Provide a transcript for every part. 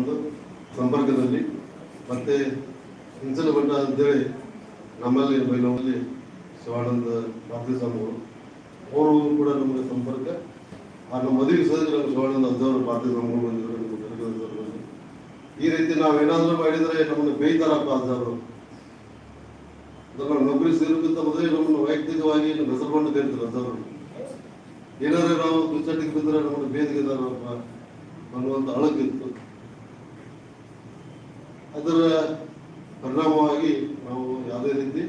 ಒಂದು ಸಂಪರ್ಕದಲ್ಲಿ ಮತ್ತೆ ಹಿಂಸಲ ಅಂತೇಳಿ ನಮ್ಮಲ್ಲಿ ಬೈಲೋಲಿ ಶಿವಾನಂದ ಪಾರ್ಥಿ ಸ್ವಾಮಿಗಳು ಅವರು ಕೂಡ ನಮಗೆ ಸಂಪರ್ಕ. ಆ ನಮ್ಮ ಮದುವೆ ಸದಸ್ಯರು ನಮ್ಮ ಶಿವಾನಂದ ಅಜ್ಜವರು ಪಾರ್ಥಿ ಸ್ವಾಮಿಗಳು ಬಂದಿದ್ದರು. ಈ ರೀತಿ ನಾವೇನಾದರೂ ಮಾಡಿದರೆ ನಮ್ಮನ್ನು ಬೇಯ್ತಾರಪ್ಪ ಅಜ್ಜವರು. ನಾವು ನೌಕರಿ ಸೇರೋಕ್ಕಿಂತ ಮೊದಲೇ ನಮ್ಮನ್ನು ವೈಯಕ್ತಿಕವಾಗಿ ಹೆಸರುಕೊಂಡು ಕರೀತಾರೆ ಅಜ್ಜವರು. ಏನಾದರೂ ನಾವು ದುಶ್ಚಟಕ್ಕೆ ಬಿದ್ದರೆ ನಮ್ಮನ್ನು ಬೇದಿಗೆದಾರಪ್ಪ ಅನ್ನುವಂಥ ಅಳಕಿತ್ತು ಅದರ ಪರಿಣಾಮವಾಗಿ ನಾವು ಯಾವುದೇ ರೀತಿ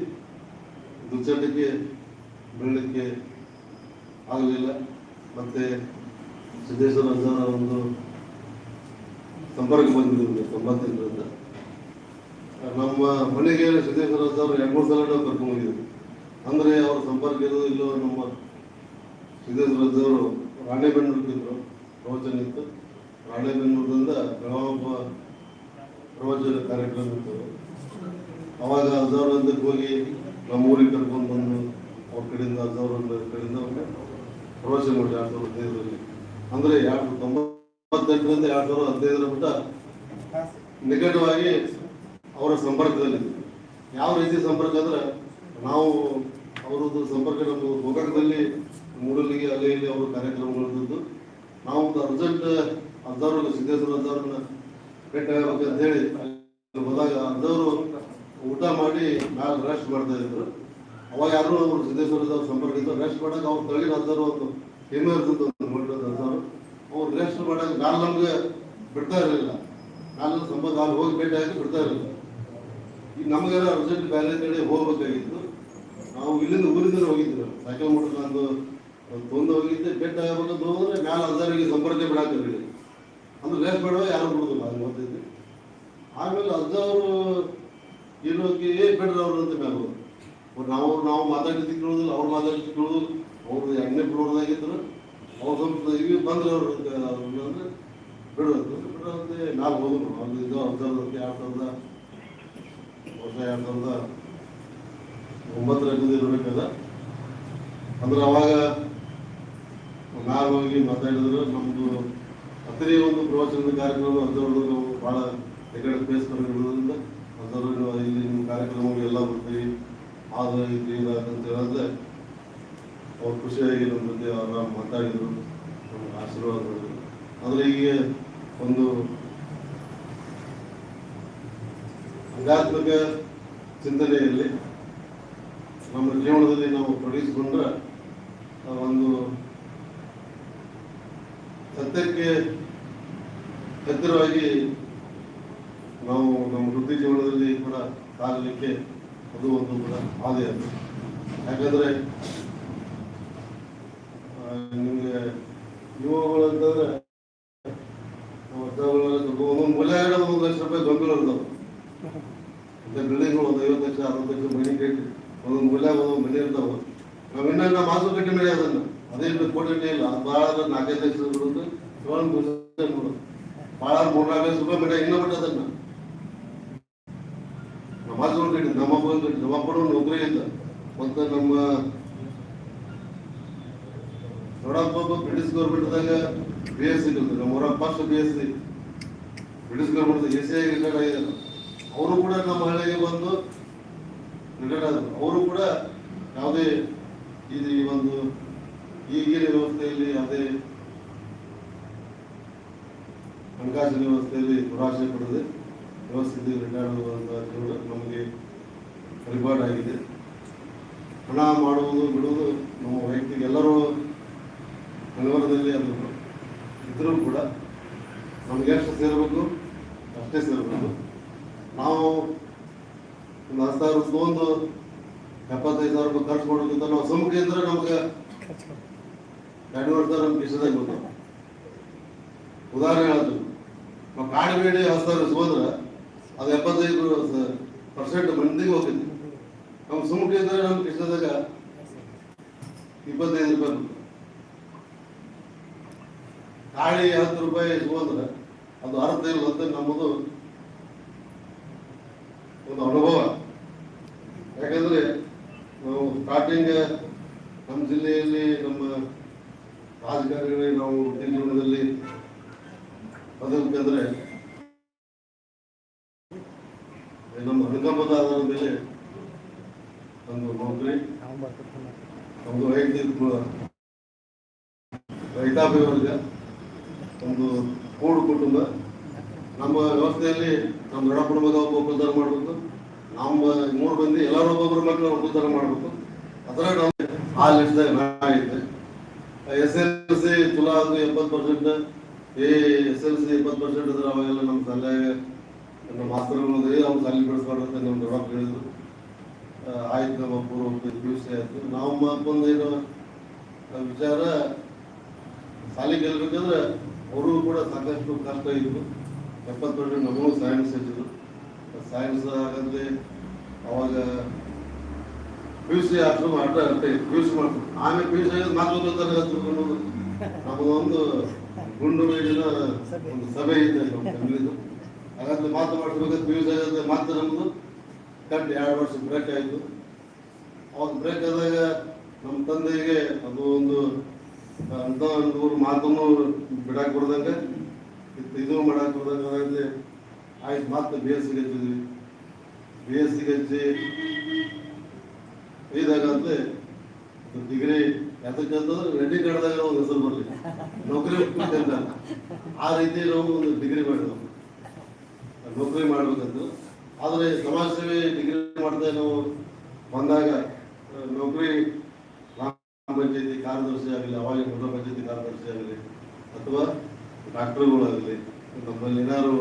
ದುಶ್ಚಟಕ್ಕೆ ಬೀಳಲಿಕ್ಕೆ ಆಗಲಿಲ್ಲ. ಮತ್ತೆ ಸಿದ್ದೇಶ್ವರ ಅಂಜನ ಒಂದು ಸಂಪರ್ಕ ಬಂದಿದೆ ತೊಂಬತ್ತೆಂಟರಿಂದ ನಮ್ಮ ಮನೆಗೆ ಸಿದ್ದೇಶ್ವರ ಅಜ್ಜರು ಎರಡು ಮೂರು ಸಲ ನಾವು ಕರ್ಕೊಂಡು ಹೋಗಿದ್ವಿ ಅಂದರೆ ಅವ್ರ ಸಂಪರ್ಕ ಇರೋದು ಇಲ್ಲೋ ನಮ್ಮ ಸಿದ್ದೇಶ್ವರ ಅಜ್ಜವರು ರಾಣೆಬೆನ್ನೂರ್ಗಿದ್ರು ಪ್ರವಚನ ಇತ್ತು. ರಾಣೆಬೆನ್ನೂರಿಂದ ಬೆಳಗಾವ ಪ್ರವಚನ ಕಾರ್ಯಕ್ರಮ ಇತ್ತು. ಅವಾಗ ಅಜ್ಜವರೊಂದಕ್ಕೆ ಹೋಗಿ ನಮ್ಮ ಊರಿಗೆ ಕರ್ಕೊಂಡು ಬಂದು ಅವ್ರ ಕಡೆಯಿಂದ ಅಜ್ಜವರ ಕಡೆಯಿಂದ ಅವ್ರಿಗೆ ಪ್ರವಚನ ಮಾಡಿ ಎರಡು ಸಾವಿರದ ಹದಿನೈದರಲ್ಲಿ ಅಂದರೆ ಎರಡು ತೊಂಬತ್ತೆಂಟರಿಂದ ಎರಡು ಸಾವಿರದ ಹದಿನೈದರ ಮಟ್ಟ ನಿಕಟವಾಗಿ ಅವರ ಸಂಪರ್ಕದಲ್ಲಿ ಯಾವ ರೀತಿ ಸಂಪರ್ಕ ಅಂದ್ರೆ ನಾವು ಅವರದ್ದು ಸಂಪರ್ಕ ನಮ್ಮ ಗೋಕಾಕದಲ್ಲಿ, ಮೂಡಲಿಗೆ ಅಲ್ಲಿ ಇಲ್ಲಿ ಅವರ ಕಾರ್ಯಕ್ರಮಗಳಿದ್ದು ನಾವು ಅರ್ಜೆಂಟ್ ಅರ್ಧವ್ರು ಸಿದ್ದೇಶ್ವರ ಅರ್ಧವ್ರನ್ನ ಭೇಟಿ ಆಗ್ಬೇಕಂತ ಹೇಳಿ ಅಲ್ಲಿ ಹೋದಾಗ ಅಂದವರು ಊಟ ಮಾಡಿ ಮ್ಯಾಲ ರೆಸ್ಟ್ ಮಾಡ್ತಾ ಇದ್ರು. ಅವಾಗ ಯಾರು ಅವರು ಸಿದ್ದೇಶ್ವರ ಅರ್ಧವ್ರ ಸಂಪರ್ಕ ಇದ್ದು ರೆಸ್ಟ್ ಮಾಡಕ್ಕೆ ಅವ್ರು ತಳಿಗೆ ಅಂದರು ಒಂದು ಹೆಮ್ಮೆ ಇರ್ತದೆ ಅವ್ರು ರೆಸ್ಟ್ ಮಾಡಕ್ಕೆ ಮ್ಯಾಲೆ ನಮ್ಗೆ ಬಿಡ್ತಾ ಇರಲಿಲ್ಲ. ನಾನು ಸಂಪರ್ಕ ಅಲ್ಲಿ ಹೋಗಿ ಭೇಟಿ ಆಗಿ ಬಿಡ್ತಾ ಇರಲಿಲ್ಲ. ಈಗ ನಮಗೆಲ್ಲ ಅರ್ಜೆಂಟ್ ಬೇರೆ ಹೇಳಿ ಹೋಗ್ಬೇಕಾಗಿತ್ತು. ನಾವು ಇಲ್ಲಿಂದ ಊರಿಂದ ಹೋಗಿದ್ವಿ. ಸೈಕಲ್ ಮೋಟರ್ ನಂದು ತೊಂದು ಹೋಗಿದ್ದೆ. ಭೇಟಿ ಆಗಬೇಕಂತ ಹೋದ್ರೆ ಮ್ಯಾಲ ಅದರಿಗೆ ಸಂಪರ್ಕ ಬಿಡಾಕಿರಲಿಲ್ಲ ಅಂದ್ರೆ ಲೇಟ್ ಬೇಡ ಯಾರು ಬಿಡುದಿಲ್ಲ ಅದು ಓದಿದ್ವಿ ಆಮೇಲೆ ಅಜ್ಜವರು ಇರೋಕೆ ಏ ಬೇಡ್ರಿ ಅವ್ರು ಅಂತ ಮ್ಯಾಲ ನಾವು ನಾವು ಮಾತಾಡಿದ್ದು ಕೇಳೋದಿಲ್ಲ ಅವ್ರು ಮಾತಾಡಿದ್ದು ಕೇಳೋದಿಲ್ಲ ಅವ್ರು ಎಣ್ಣೆ ಬಿಡೋದಾಗಿದ್ರು ಅವ್ರು ಸ್ವಲ್ಪ ಇವಿ ಬಂದ್ರೆ ಅವ್ರು ಅಂದ್ರೆ ಬಿಡೋದು. ಬಿಡೋದಂತೆ ನಾಲ್ಕು ಹೋದ್ರು. ಅಲ್ಲಿ ಇದು ಅಜ್ಜವ್ರದ್ದು ಎರಡು ಸಾವಿರದ ವರ್ಷ ಎರಡು ಸಾವಿರದ ಒಂಬತ್ತರಲ್ಲಿ ಇರಬೇಕಲ್ಲ. ಅಂದ್ರೆ ಅವಾಗ ನಾವು ಹೋಗಿ ಮಾತಾಡಿದ್ರು, ನಮ್ದು ಹತ್ತಿರ ಒಂದು ಪ್ರವಚನದ ಕಾರ್ಯಕ್ರಮ ಅರ್ಧವ್ರದ್ದು ನಾವು ಭಾಳ ಎಕಡೆ ಪ್ಲೇಸ್ ಇರೋದ್ರಿಂದ ಅರ್ಧವ್ರು ಇಲ್ಲಿ ನಿಮ್ಮ ಕಾರ್ಯಕ್ರಮಗಳು ಎಲ್ಲ ಬರ್ತೀವಿ ಆದ ಇದು ಇದಾಗಂತ ಹೇಳಿದ್ರೆ ಅವ್ರು ಖುಷಿಯಾಗಿ ನಮ್ಮ ಜೊತೆ ಅವ್ರ ಮಾತಾಡಿದ್ರು. ನಮ್ಗೆ ಆಶೀರ್ವಾದ ಅಂದ್ರೆ ಈಗ ಒಂದು ಅಂಗಾತ್ಮಕ ಚಿಂತನೆಯಲ್ಲಿ ನಮ್ಮ ಜೀವನದಲ್ಲಿ ನಾವು ತೊಡಗಿಸಿಕೊಂಡ್ರೆ ಒಂದು ಸತ್ಯಕ್ಕೆ ಹತ್ತಿರವಾಗಿ ನಾವು ನಮ್ಮ ವೃತ್ತಿ ಜೀವನದಲ್ಲಿ ಕೂಡ ಸಾಗಲಿಕ್ಕೆ ಅದು ಒಂದು ಕೂಡ ಅದು. ಯಾಕಂದ್ರೆ ನಿಮಗೆ ಯುವಗಳು ಅಂತಂದ್ರೆ ಒಂದೊಂದು ಮೂಲೆ ಒಂದು ಲಕ್ಷ ರೂಪಾಯಿ ಗಂಭೀರ ಇರ್ತಾವೆ. ಅಂತ ಬಿಲ್ಡಿಂಗ್ಗಳು ಒಂದು ಐವತ್ತು ಲಕ್ಷ, ಅರವತ್ತು ಲಕ್ಷ ಮನೆ ಕಟ್ಟಿ, ಒಂದೊಂದು ಮೂಲ್ಯಾಗ ಒಂದೊಂದು ಮನೆ ಇರ್ತಾವೆ. ನಾವು ಮಾಸು ಕಟ್ಟಿ ಮಾಡಿ ಅದನ್ನು. ಅದೇ ಕೋಟಿ ಇಲ್ಲ. ಅದು ಭಾಳ ನಾಲ್ಕೈದು ಲಕ್ಷ ಬರುತ್ತೆ ಭಾಳ ಮೂರ್ನಾಲ್ಕು ರೂಪಾಯಿ ಮನೆ ಇನ್ನೂ ಬಿಟ್ಟು ಅದನ್ನ? ಕಟ್ಟಿ ನಮ್ಮ ಕಟ್ಟಿ ನಮ್ಮ ಅಪ್ಪನೂ ನೌಕರಿ ಇಲ್ಲ ಮತ್ತ ನಮ್ಮ ದೊಡ್ಡಪ್ಪ ಬ್ರಿಟಿಷ್ ಗೌರ್ಮೆಂಟ್ದಾಗ ಬಿ ಎಸ್ ಸಿ ನಮ್ಮ ಊರಾಗ first B S C British government A C retired ಆಗಿದ್ದಾರೆ ಅವರು ಕೂಡ ನಮ್ಮ ಹಳ್ಳಿಗೆ ಬಂದು ರಿಟೈರ್ಡ್ ಆದರು. ಅವರು ಕೂಡ ಯಾವುದೇ ಇದು ಈ ಒಂದು ಈಗಿನ ವ್ಯವಸ್ಥೆಯಲ್ಲಿ ಯಾವುದೇ ಹಣಕಾಸಿನ ವ್ಯವಸ್ಥೆಯಲ್ಲಿ ದುರಾಶೆ ಪಡೆದು ವ್ಯವಸ್ಥೆಯಲ್ಲಿ ರಿಟೈರ್ಡ್ ನಮಗೆ ಪರಿಪಾಠ ಆಗಿದೆ ಹಣ ಮಾಡುವುದು ಬಿಡುವುದು ನಮ್ಮ ವೈಯಕ್ತಿಕ ಎಲ್ಲರೂ ಕಲವರದಲ್ಲಿ ಅದು ಇದ್ರೂ ಕೂಡ ನಮ್ಗೆ ಎಷ್ಟು ಸೇರಬೇಕು ಅಷ್ಟೇ ಸೇರಬೇಕು. ನಾವು ಒಂದು ಹತ್ತು ಸಾವಿರ ತೊಗೊಂಡು ಎಪ್ಪತ್ತೈದು ಸಾವಿರ ರೂಪಾಯಿ ಖರ್ಚು ಮಾಡೋಕ್ಕಿಂತ ನಾವು ಸುಮ್ಕೆ ಇದ್ರೆ ನಮ್ಗೆ ಎರಡು ವರ್ಷ ನಮ್ಗೆ ಇಷ್ಟದಾಗ ಉದಾಹರಣೆ ಹೇಳ್ತೀವಿ ಕಾಡು ಬೇಡಿ ಹತ್ತು ಹೋದ್ರೆ ಅದು ಎಪ್ಪತ್ತೈದು ಪರ್ಸೆಂಟ್ ಮಂದಿಗೆ ಹೋಗ್ತೈತಿ ನಮ್ಮ ಸುಮ್ಕೆ ಇದ್ರೆ ನಮ್ಮ ಕೃಷ್ಣದಾಗ ಇಪ್ಪತ್ತೈದು ರೂಪಾಯಿ. ಕಾಳಿ ಹತ್ತು ರೂಪಾಯಿ ಹೋದ್ರೆ ಅದು ಅರ್ಧ ಇಲ್ಲ ಅಂತ ನಮ್ಮದು ಒಂದು ಅನುಭವ. ಯಾಕಂದ್ರೆ ನಾವು ಸ್ಟಾರ್ಟಿಂಗ್ ನಮ್ಮ ಜಿಲ್ಲೆಯಲ್ಲಿ ನಮ್ಮ ರಾಜಕಾರಣಿಗಳಿಗೆ ನಾವು ಜೀವನದಲ್ಲಿ ನಮ್ಮ ಅನುಕಂಪದ ಆಧಾರದ ಮೇಲೆ ಒಂದು ನೌಕರಿ, ಒಂದು ವೈಯಕ್ತಿಕ ರೈತಾಪಿ ವರ್ಗ ಒಂದು ಕೂಡು ಕುಟುಂಬ, ನಮ್ಮ ವ್ಯವಸ್ಥೆಯಲ್ಲಿ ನಮ್ಮ ದೊಡ್ಡಪ್ಪನ ಮಗ ಒಬ್ಬ ಉಪಚಾರ ಮಾಡಬೇಕು, ನಮ್ಮ ಮೂರು ಮಂದಿ ಎಲ್ಲರೂ ಒಬ್ಬೊಬ್ಬರ ಮಕ್ಕಳು ಉಪಚಾರ ಮಾಡಬೇಕು. ಅದರ ಆ ಲಿಸ್ಟ್ದಾಗ ನಾ ಎಸ್ ಎಲ್ ಸಿ ತುಲಾ ಎಪ್ಪತ್ತು percent A S L C ಇಪ್ಪತ್ತು ಪರ್ಸೆಂಟ್ ಇದ್ರೆ ಅವಾಗೆಲ್ಲ ನಮ್ಮ ತಲೆ ನಮ್ಮ ಮಾಸ್ತರ್ಗಳು ಹೋದ್ರಿ ಅವ್ರು ಶಾಲೆ ಬಿಡಿಸ್ಬಾರ್ದು ಅಂತ ನಮ್ಮ ದೊಡ್ಡಪ್ಪ ಹೇಳಿದ್ರು. ಆಯ್ತು ನಮ್ಮ ಪೂರ್ವ ಪಿ ಯು ಸಿ ಆಯ್ತು. ನಾವು ಮತ್ತೊಂದು ಏನು ವಿಚಾರ ಶಾಲೆ ಗೆಲ್ಬೇಕಂದ್ರೆ ಅವರು ಕೂಡ ಸಾಕಷ್ಟು ಕಷ್ಟ ಇತ್ತು ಎಪ್ಪತ್ತು ಪರ್ಸೆಂಟ್ ನಮಗೂ ಸೈನ್ಸ್ ಇದ್ದಿದ್ರು ಸೈನ್ಸ್ ಆಗಂತೆ ಅವಾಗ ಪಿ ಯು ಸಿ ಅಷ್ಟು ಅಡ್ಡ ಪಿ ಯು ಸಿ ಮಾಡ್ತಾರೆ. ಆಮೇಲೆ ಪಿ ಯು ಸಿ ನಾಲ್ಕು ಮಾತು ನಮಗೊಂದು ಗುಂಡು ಮೇಲಿನ ಒಂದು ಸಭೆ ಇದೆ ನಮ್ಮ ಫ್ಯಾಮಿಲಿದು ಹಾಗಾದ್ರೆ ಮಾತು ಮಾಡಿಸ್ಬೇಕಾದ್ರೆ ಮ್ಯೂಸ್ ಆಗಿದೆ ಮಾತು ನಮ್ಮದು ಕಟ್ ಎರಡು ವರ್ಷ ಬ್ರೇಕ್ ಆಯಿತು. ಅವಾಗ ಬ್ರೇಕ್ ಆದಾಗ ನಮ್ಮ ತಂದೆಗೆ ಅದು ಒಂದು ಅಂತ ಒಂದು ಮಾತನ್ನು ಬಿಡಕ್ಕೆ ಬರ್ದಂಗೆ ಇದು ಮಾಡಕ್ ಬರ್ದಂಗೆ ಆಯ್ತು ಮತ್ತೆ ಬಿ ಎಸ್ ಸಿಗೆ ಹಚ್ಚಿದ್ವಿ. ಬಿ ಎಸ್ ಸಿಗೆ ಹಚ್ಚಿ ಇದಾಗಂತೆ ಡಿಗ್ರಿ ಯಾತಕ್ಕೆ ಅಂತಂದ್ರೆ ರೆಡ್ಡಿ ಕಾರ್ಡ್ದಾಗ ಒಂದು ಹೆಸರು ಬರಲಿ ನೌಕರಿ ಅಂತ. ಆ ರೀತಿ ನಾವು ಒಂದು ಡಿಗ್ರಿ ಮಾಡಿದ್ವು. ನೌಕರಿ ಮಾಡ್ಬೇಕಂತ ಆದರೆ ಸಮಾಜ ಸೇವೆ ಡಿಗ್ರಿ ಮಾಡ್ತಾ ನಾವು ಬಂದಾಗ ನೌಕರಿ ಗ್ರಾಮ ಪಂಚಾಯತಿ ಕಾರ್ಯದರ್ಶಿ ಆಗಲಿ, ಅವಾಗ ಮಂಡಲ ಪಂಚಾಯತಿ ಕಾರ್ಯದರ್ಶಿ ಆಗಲಿ, ಅಥವಾ ಡಾಕ್ಟರ್ಗಳಾಗಲಿ, ನಮ್ಮಲ್ಲಿ ಏನಾದ್ರು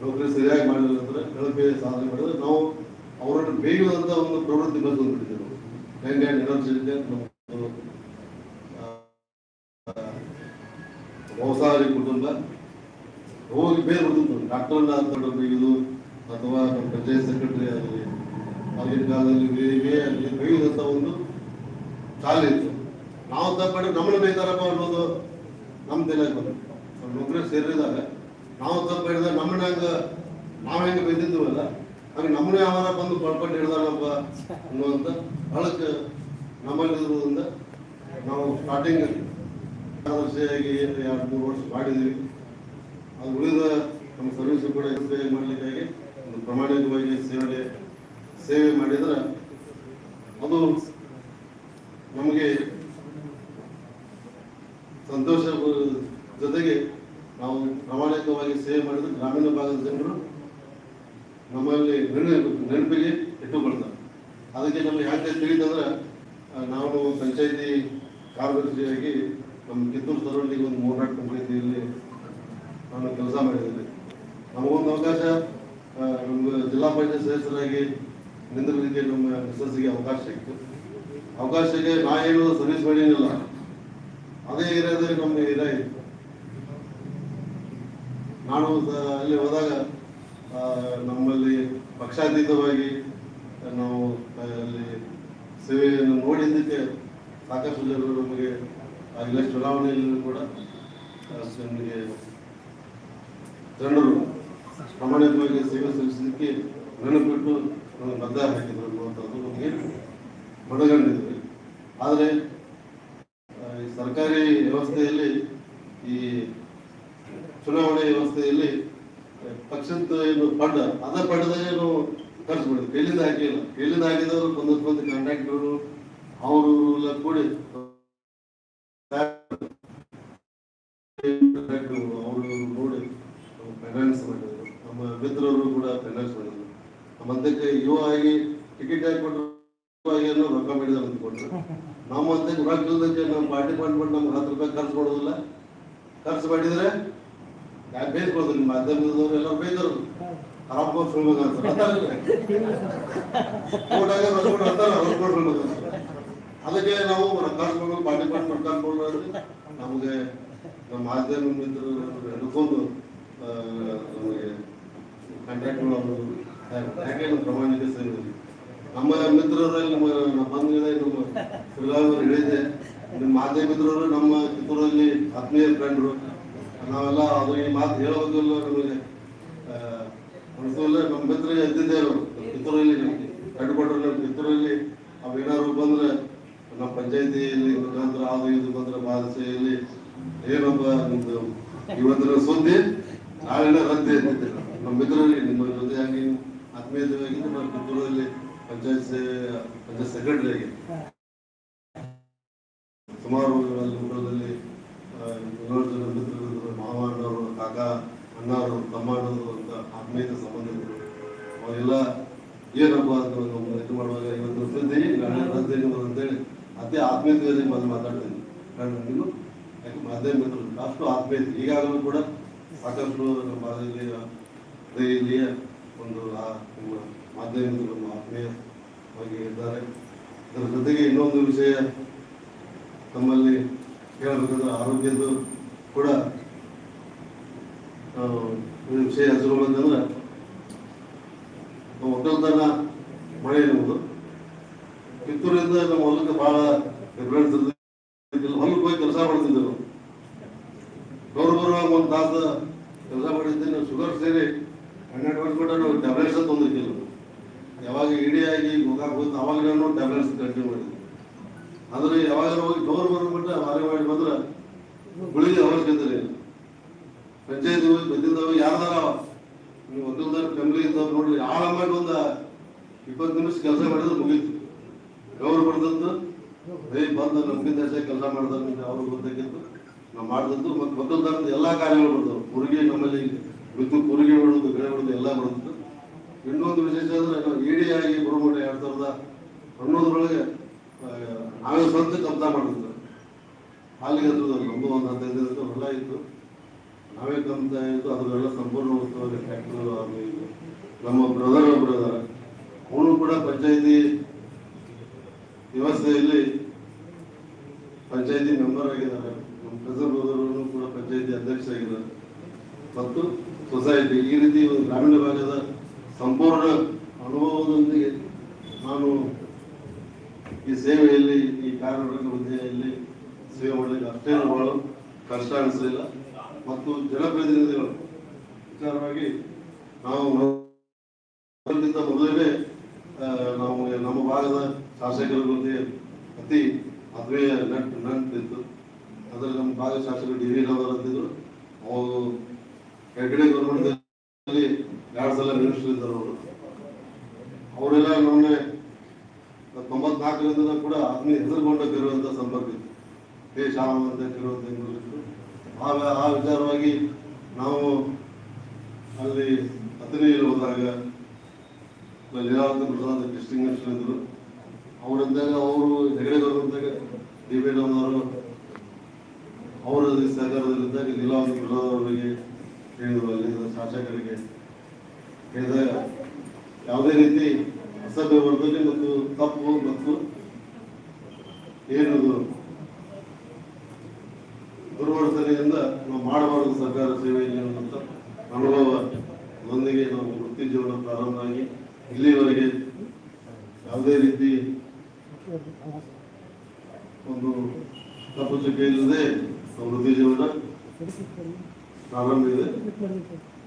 ನೌಕರಿ ಸರಿಯಾಗಿ ಮಾಡಲಿಲ್ಲ ಅಂದ್ರೆ ಕಳಪೆ ಸಾಧನೆ ಮಾಡಿದ್ರೆ ನಾವು ಅವರನ್ನು ಬೇಯುವಂತ ಒಂದು ಪ್ರವೃತ್ತಿ ಬಂದು ನಾವು ಆ, ಆ, ಬಹುಸಾರಿ ಕುಟುಂಬ ಹೋಗಿ ಬೇರೆ ಬಿಡ್ತಿತ್ತು ಡಾಕ್ಟರ್ನ ಹಾಕೊಂಡು ಬೇಯುವುದು ಅಥವಾ ನಮ್ಮ ಪಂಚಾಯತ್ ಸೆಕ್ರೆಟರಿ ಆಗಲಿ ಆಗಿನ ಕಾಲದಲ್ಲಿ ಬೇರೆ ಅಲ್ಲಿ ಬೇಯುವಂತ ಒಂದು ಚಾಲೆ ಇತ್ತು. ನಾವು ತಗೊಂಡು ನಮ್ಮನ್ನ ಬೈತಾರಪ್ಪ ಅನ್ನೋದು ನಮ್ಮ ತಲೆ ನಾವು ನೌಕರಿ ಸೇರಿದಾಗ ನಾವು ತಪ್ಪು ನಮ್ಮನ್ನ ನಾವು ಹೆಂಗೆ ಹಂಗೆ ನಮ್ಮನೆ ಆಹಾರ ಬಂದು ಪಡ್ಕೊಂಡು ಹಿಡ್ದಾರಪ್ಪ ಅನ್ನುವಂಥ ಬಳಕ ನಮ್ಮಲ್ಲಿ ಇರುವುದರಿಂದ ನಾವು ಸ್ಟಾರ್ಟಿಂಗ್ ಸರಿಯಾಗಿ ಎರಡು ಮೂರು ವರ್ಷ ಮಾಡಿದ್ದೀವಿ. ಅದು ಉಳಿದ ನಮ್ಮ ಸರ್ವಿಸ್ ಕೂಡ ಸೇವೆ ಮಾಡಲಿಕ್ಕಾಗಿ ಒಂದು ಪ್ರಾಮಾಣಿಕವಾಗಿ ಸೇವೆ ಸೇವೆ ಮಾಡಿದ್ರೆ ಅದು ನಮಗೆ ಸಂತೋಷ ಜೊತೆಗೆ ನಾವು ಪ್ರಾಮಾಣಿಕವಾಗಿ ಸೇವೆ ಮಾಡಿದ್ರೆ ಗ್ರಾಮೀಣ ಭಾಗದ ಜನರು ನಮ್ಮಲ್ಲಿ ನೆನಪು ನೆನಪಿಗೆ ಇಟ್ಟುಕೊಳ್ತಾರೆ ಅದಕ್ಕೆ ನಮ್ಮ ಯಾಕೆ ತಿಳಿದಂದ್ರೆ ನಾವು ಪಂಚಾಯತಿ ಕಾರ್ಯದರ್ಶಿಯಾಗಿ ನಮ್ಮ ಕಿತ್ತೂರು ಸರೌಂಡಿಗೆ ಒಂದು ಮೂರ್ನಾಲ್ಕು ಪಂಚಾಯತಿಯಲ್ಲಿ ನಾನು ಕೆಲಸ ಮಾಡಿದ್ದೇನೆ. ನಮಗೊಂದು ಅವಕಾಶ ನಮ್ಮ ಜಿಲ್ಲಾ ಪಂಚಾಯತ್ ಸದಸ್ಯರಾಗಿ ನಿಂದಿರಲಿಕ್ಕೆ ನಮ್ಮ ಮಿಸಸ್ಸಿಗೆ ಅವಕಾಶ ಸಿಕ್ತು ಅವಕಾಶಕ್ಕೆ ನಾ ಏನು ಸರ್ವಿಸ್ ಮಾಡೀನಿಲ್ಲ ಅದೇ ಏರಿಯಾದಲ್ಲಿ ನಮ್ಮ ಇತ್ತು ನಾನು ಅಲ್ಲಿ ಹೋದಾಗ ನಮ್ಮಲ್ಲಿ ಪಕ್ಷಾತೀತವಾಗಿ ನಾವು ಅಲ್ಲಿ ಸೇವೆಯನ್ನು ನೋಡಿದ್ದಕ್ಕೆ ಸಾಕಷ್ಟು ಜನರು ನಮಗೆ ಆ ಇಲ್ಲ ಚುನಾವಣೆಯಲ್ಲಿ ಕೂಡ ನಮಗೆ ಜನರು ಪ್ರಾಮಾಣಿಕವಾಗಿ ಸೇವೆ ಸಲ್ಲಿಸಲಿಕ್ಕೆ ನೆನಪಿಟ್ಟು ನಮಗೆ ಬದ್ಧ ಹಾಕಿದ್ರು ಅನ್ನುವಂಥದ್ದು ನಮಗೆ ಮನಗಂಡಿದ್ವಿ ಆದರೆ ಸರ್ಕಾರಿ ವ್ಯವಸ್ಥೆಯಲ್ಲಿ, ಈ ಚುನಾವಣೆ ವ್ಯವಸ್ಥೆಯಲ್ಲಿ ಆ, ಪಕ್ಷದ ಏನು ಪಡ್ಡ ಅದ ಪಡೆದ ಏನು ಖರ್ಚು ಮಾಡಿದ್ವಿ ಕೇಳಿದ ಹಾಕಿಲ್ಲ. ಕೇಳಿದ ಹಾಕಿದವರು ಒಂದೊಂದು ಮಂದಿ ಕಾಂಟ್ರಾಕ್ಟರು ಅವರು ಎಲ್ಲ ಕೂಡಿ ಅವರು ನೋಡಿ ಫೈನಾನ್ಸ್ ಮಾಡಿದ್ರು. ನಮ್ಮ ಮಿತ್ರರು ಕೂಡ ಫೈನಾನ್ಸ್ ಮಾಡಿದ್ರು. ನಮ್ಮ ಹಂತಕ್ಕೆ ಯುವ ಆಗಿ ಟಿಕೆಟ್ ಆಗಿ ಏನೋ ರೊಕ್ಕ ಮಾಡಿದಾರೆ ಅಂದ್ಕೊಂಡ್ರು ನಮ್ಮ ಹಂತಕ್ಕೆ ರೊಕ್ಕ ಇಲ್ಲದಕ್ಕೆ ನಮ್ಮ ಪಾರ್ಟಿ ಮಾಡ್ಬಿಟ್ಟು ನಮ್ಗೆ ಹತ್ತು ರೂಪಾಯಿ ಖರ್ಚು ಮಾಡೋದಿಲ್ಲ. ಖರ್ಚು ಮಾಡಿದ್ರೆ ಯಾಕೆ ಬೇಯಿಸ್ಬೋದು ನಿಮ್ಮ ಮಾಧ್ಯಮದವ್ರು ಎಲ್ಲರೂ ಬೈದರು ಆರಾಮ ಸುಳ್ಳು ಅಂತಾರೆ ರೊಕ್ಕ ಅದಕ್ಕೆ ನಾವು ಖರ್ಚು ಮಾಡೋದು ಪಾರ್ಟಿ ಕರ್ಕೊಂಡು ನಮಗೆ ನಮ್ಮ ಮಾಧ್ಯಮ ಮಿತ್ರರು ಹಿಡ್ಕೊಂಡು ನಮಗೆ ಕಾಂಟ್ರಾಕ್ಟ್ ಮಾಡೋದು ಯಾಕೆ ನಮ್ಮ ಪ್ರಮಾಣಿಕ ನಮ್ಮ ಮಿತ್ರರಲ್ಲಿ ನಮ್ಮ ನಮ್ಮ ನಮ್ಮ ಹೇಳಿದೆ ನಿಮ್ಮ ಮಾಧ್ಯಮ ಮಿತ್ರರು ನಮ್ಮ ಕಿತ್ತೂರಲ್ಲಿ ಆತ್ಮೀಯ ಫ್ರೆಂಡ್ರು ನಾವೆಲ್ಲ ಅದು ಈ ಮಾತು ಹೇಳೋದಿಲ್ಲ ನಮಗೆ. ಆ, ಅನ್ಸೋಲ್ಲ ನಮ್ಮ ಮಿತ್ರ ಎದ್ದಿದ್ದೇವೆ ಕಿತ್ತೂರಲ್ಲಿ ಹೆಡ್ ಕೊಟ್ಟರು ನಮ್ಮ ಕಿತ್ತೂರಲ್ಲಿ ಅವು ಏನಾದ್ರು ಬಂದ್ರೆ ನಮ್ಮ ಪಂಚಾಯತಿಯಲ್ಲಿ ಮುಖಾಂತರ ಅದು ಇದು ಬಂದ್ರೆ ಭಾಷೆಯಲ್ಲಿ ಏನಪ್ಪ ನಿಮ್ದು ಇವತ್ತಿನ ಸುದ್ದಿ? ನಾಳಿನ ರದ್ದಿ ಎದ್ದಿದ್ದೇವೆ ನಮ್ಮ ಮಿತ್ರರಲ್ಲಿ ನಿಮ್ಮ ಜೊತೆ ಆಗಿ ಆತ್ಮೀಯತೆಯಾಗಿ ನಮ್ಮ ಕಿತ್ತೂರಲ್ಲಿ ಪಂಚಾಯತ್ ಪಂಚಾಯತ್ ಸೆಕ್ರೆಟರಿ ಆಗಿ ಸುಮಾರು ಊರಲ್ಲಿ ಜನ ಮಿತ್ರರಿದ್ರು ಮಾವ ಅಣ್ಣವರು ಕಾಕ ಅಣ್ಣವರು ತಮ್ಮ ಅಣ್ಣವರು ಅಂತ ಆತ್ಮೀಯ ಸಂಬಂಧಗಳು ಅವರೆಲ್ಲ ಏನಪ್ಪ ಅಂತ ಒಂದು ಇದು ಮಾಡುವಾಗ ಇವತ್ತು ಸುದ್ದಿ ನಾಳೆ ಬರ್ತೀನಿ ಅಂತೇಳಿ ಅದೇ ಆತ್ಮೀಯತೆಯಲ್ಲಿ ಬಂದು ಮಾತಾಡ್ತೀನಿ ಕಾರಣ ನೀವು ಯಾಕೆ ಅಷ್ಟು ಆತ್ಮೀಯತೆ. ಈಗಾಗಲೂ ಕೂಡ ಸಾಕಷ್ಟು ನಮ್ಮ ಇಲ್ಲಿಯ ಒಂದು ಮಾಧ್ಯಮಗಳು ನಮ್ಮ ಆತ್ಮೀಯವಾಗಿ ಇದ್ದಾರೆ. ಅದರ ಜೊತೆಗೆ ಇನ್ನೊಂದು ವಿಷಯ ತಮ್ಮಲ್ಲಿ ಹೇಳಬೇಕಂದ್ರೆ ಆರೋಗ್ಯದ್ದು ಕೂಡ ವಿಷಯ ಹೆಸರು ಬಂದಂದ್ರೆ ನಾವು ಒಕ್ಕಲ್ತನ ಮಳೆ ಇರುವುದು ಕಿತ್ತೂರಿಂದ ನಮ್ಮ ಹೊಲಕ್ಕೆ ಇರ್ತಿದ್ದಿಲ್ಲ ಹೊಲಕ್ಕೆ ಹೋಗಿ ಕೆಲಸ ಮಾಡ್ತಿದ್ದರು. ಗೌರವ ಬರುವಾಗ ಒಂದು ತಾಸ ಕೆಲಸ ಮಾಡಿದ್ದೇನೆ ಶುಗರ್ ಸೇರಿ ಹನ್ನೆರಡು ವರ್ಷ ಬಿಟ್ಟು ನಾವು ಟ್ಯಾಬ್ಲೆಟ್ಸ್ ತೊಂದಿರ್ತಿಲ್ಲ ಯಾವಾಗ ಇಡಿಯಾಗಿ ಆಗಿ ಹೋಗಕ್ಕೆ ಹೋಗ್ತು ಅವಾಗ ನಾನು ಟ್ಯಾಬ್ಲೆಟ್ಸ್ ಕಂಟಿನ್ಯೂ ಮಾಡಿದ್ದೆ ಆದರೆ ಯಾವಾಗ ಹೋಗಿ ಗೌರವ ಮಟ್ಟ ನಾಳೆ ಮಾಡಿ ಬಂದ್ರೆ, ಗುಳಿಗೆ ಅವಶ್ಯಕತೆ ಇಲ್ಲ. ಪಂಚಾಯತ್ ಬಂದಿದ್ದಾವ ಯಾರ್ದಾರ? ನೀವು ಒಂದೊಂದಾರ ಫ್ಯಾಮಿಲಿ ಇದ್ದಾವ ನೋಡ್ರಿ ಮಾಡಿ ಒಂದು ಇಪ್ಪತ್ತು ನಿಮಿಷ ಕೆಲಸ ಮಾಡಿದ್ರೆ ಮುಗೀತು. ಅವ್ರು ಬರ್ದದ್ದು ಬೇ ಬಂದ ನಮ್ಗಿಂತ ಕೆಲಸ ಮಾಡ್ತಾರೆ ಅವ್ರಿಗೆ ಗೊತ್ತಾಗಿತ್ತು. ನಾವು ಮಾಡ್ದದ್ದು ಮತ್ತೆ ಮೊದಲದಾರದ ಎಲ್ಲ ಕಾರ್ಯಗಳು ಬರ್ತವೆ ಕುರುಗಿ ನಮ್ಮಲ್ಲಿ ಬಿದ್ದು ಕುರುಗಿ ಹೊಡೆದು, ಗಿಡ ಹೊಡೆದು ಎಲ್ಲ ಬರ್ತದೆ ಇನ್ನೊಂದು ವಿಶೇಷ ಅಂದ್ರೆ ನಾವು ಇಡಿ ಆಗಿ ಬರುಮಟ್ಟ ಎರಡ್ ಸಾವಿರದ ಹನ್ನೊಂದರೊಳಗೆ ನಾವೇ ಸ್ವಂತ ಕಬ್ಜಾ ಮಾಡಿದ್ರು. ಹಾಲಿಗೆ ಅದು ನಮ್ಮದು ಒಂದು ಹದಿನೈದು ದಿನದ ಹೊಲ ಇತ್ತು. ನಾವೇ ಕಮ್ತಾ ಇದ್ದು ಅದರೆಲ್ಲ ಸಂಪೂರ್ಣ ಉಸ್ತುವಾರಿ ಫ್ಯಾಕ್ಟ್ರಿ ನಮ್ಮ ಬ್ರದರ್ ಬ್ರದರ್ ಅವನು ಕೂಡ ಪಂಚಾಯಿತಿ ವ್ಯವಸ್ಥೆಯಲ್ಲಿ ಪಂಚಾಯಿತಿ ಮೆಂಬರ್ ಆಗಿದ್ದಾರೆ. ನಮ್ಮ ಬ್ರದರ್ ಬ್ರದರ್ ಕೂಡ ಪಂಚಾಯಿತಿ ಅಧ್ಯಕ್ಷ ಆಗಿದ್ದಾರೆ. ಮತ್ತು ಸೊಸೈಟಿ ಈ ರೀತಿ ಒಂದು ಗ್ರಾಮೀಣ ಭಾಗದ ಸಂಪೂರ್ಣ ಅನುಭವದೊಂದಿಗೆ ನಾನು ಈ ಸೇವೆಯಲ್ಲಿ, ಈ ಕಾರ್ಯಕ್ರಮ ಸೇವೆ ಮಾಡಲಿಕ್ಕೆ ಅಷ್ಟೇ ಬಹಳ ಕಷ್ಟ ಅನಿಸಲಿಲ್ಲ. ಮತ್ತು ಜನಪ್ರತಿನಿಧಿಗಳು. ವಿಚಾರವಾಗಿ ನಾವು ಮೊದಲೇ ನಾವು ನಮ್ಮ ಭಾಗದ ಶಾಸಕರ ಜೊತೆ ಅತಿ ಮದುವೆಯ ನಂಟು ನಂಟಿತ್ತು ಅದರಲ್ಲಿ ನಮ್ಮ ಭಾಗದ ಶಾಸಕರು ಡಿ ವಿ ರಾವ್ ಅಂತಿದ್ರು ಅವರು ಹೆಗ್ಡೆ ಗೌರ್ಮೆಂಟ್ದಲ್ಲಿ ಎರಡು ಸಲ ಮಿನಿಸ್ಟರ್ ಅವರು. ಅವರೆಲ್ಲ ನಮಗೆ ತೊಂಬತ್ನಾಲ್ಕರಿಂದ ಕೂಡ ಅದನ್ನ ಹೆಸರುಗೊಂಡ ಸಂಪರ್ಕ ಇತ್ತು. ಹೇ ಶಾಮ ಅಂತ ಇರುವಂತ ಆಗ ಆ ವಿಚಾರವಾಗಿ ನಾವು ಅಲ್ಲಿ ಅತನಿಯಲ್ಲಿ ಹೋದಾಗ ಲೀಲಾವತಿ ಪ್ರಸಾದ್ ಡಿಸ್ಟಿಂಗ್ ಇದ್ರು. ಅವರಿದ್ದಾಗ ಅವರು ಹೆಗಡೆ ಬರುವಂತಾಗ ಡಿ ಬಿ ಅವರು ಅವರ ಸಹಕಾರದಲ್ಲಿದ್ದಾಗ ಲೀಲಾವತಿ ಪ್ರಸಾದ್ ಅವರಿಗೆ ಹೇಳಿದರು ಅಲ್ಲಿ ಶಾಸಕರಿಗೆ ಹೇಳಿದಾಗ ಯಾವುದೇ ರೀತಿ ಅಸಭ್ಯ ವರ್ತನೆ ಮತ್ತು ತಪ್ಪು ಮತ್ತು ಏನದು ದುರ್ವರ್ತನೆಯಿಂದ ನಾವು ಮಾಡಬಾರದು ಸರ್ಕಾರ ಸೇವೆಯಲ್ಲಿ ಅನ್ನುವಂಥ ಅನುಭವದೊಂದಿಗೆ ನಾವು ವೃತ್ತಿ ಜೀವನ ಪ್ರಾರಂಭ ಇಲ್ಲಿವರೆಗೆ ಯಾವುದೇ ರೀತಿ ಒಂದು ತಪ್ಪು ಚುಕ್ಕೆ ಇಲ್ಲದೆ ಸಮೃದ್ಧಿ ಜೀವನ ಪ್ರಾರಂಭ ಇದೆ.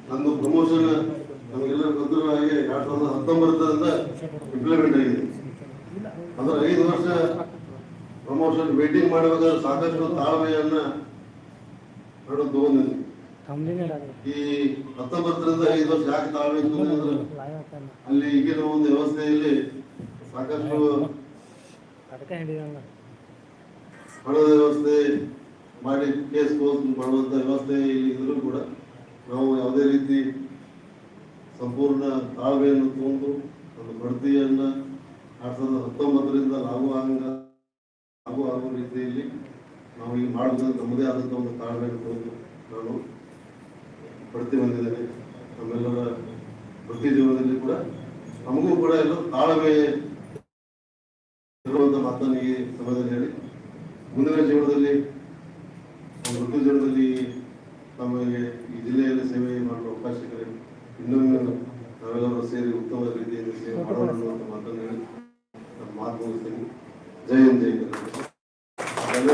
ನಂದು ಪ್ರಮೋಷನ್ ನಮಗೆಲ್ಲ ಗೊತ್ತಿರೋ ಹಾಗೆ ಎರಡ್ ಸಾವಿರದ ಹತ್ತೊಂಬತ್ತರಿಂದ ಇಂಪ್ಲಿಮೆಂಟ್ ಆಗಿದೆ. ಅಂದ್ರೆ ಐದು ವರ್ಷ ಪ್ರಮೋಷನ್ ವೇಟಿಂಗ್ ಮಾಡುವಾಗ ಸಾಕಷ್ಟು ತಾಳ್ಮೆಯನ್ನ ಮೇಡಮ್ ತಗೊಂಡಿದ್ವಿ ಈ ಹತ್ತೊಂಬತ್ತರಿಂದ ಐದು ವರ್ಷ ಯಾಕೆ ತಾಳ್ಮೆ ಅಲ್ಲಿ ಈಗಿನ ಒಂದು ವ್ಯವಸ್ಥೆಯಲ್ಲಿ ಸಾಕಷ್ಟು ಹಣದ ವ್ಯವಸ್ಥೆ ಮಾಡಿ ಕೇಸ್ ಕ್ಲೋಸ್ ಮಾಡುವಂತ ವ್ಯವಸ್ಥೆ ಇಲ್ಲಿ ಇದ್ರೂ ಕೂಡ ನಾವು ಯಾವುದೇ ರೀತಿ ಸಂಪೂರ್ಣ ತಾಳ್ಮೆಯನ್ನು ತಗೊಂಡು ಒಂದು ಬಡ್ತಿಯನ್ನ ಎರಡ್ ಸಾವಿರದ ಹತ್ತೊಂಬತ್ತರಿಂದ ಲಾಗು ಆಗಂಗ ಲಾಗು ಆಗುವ ರೀತಿಯಲ್ಲಿ ನಾವು ಈಗ ಮಾಡುವುದು ನಮ್ಮದೇ ಆದಂಥ ಒಂದು ತಾಳ್ಮೆಯನ್ನು ತಗೊಂಡು ನಾನು ಬಡ್ತಿ ಬಂದಿದ್ದೇನೆ ನಮ್ಮೆಲ್ಲರ ವೃತ್ತಿ ಜೀವನದಲ್ಲಿ ಕೂಡ ನಮಗೂ ಕೂಡ ಎಲ್ಲ ತಾಳ್ಮೆ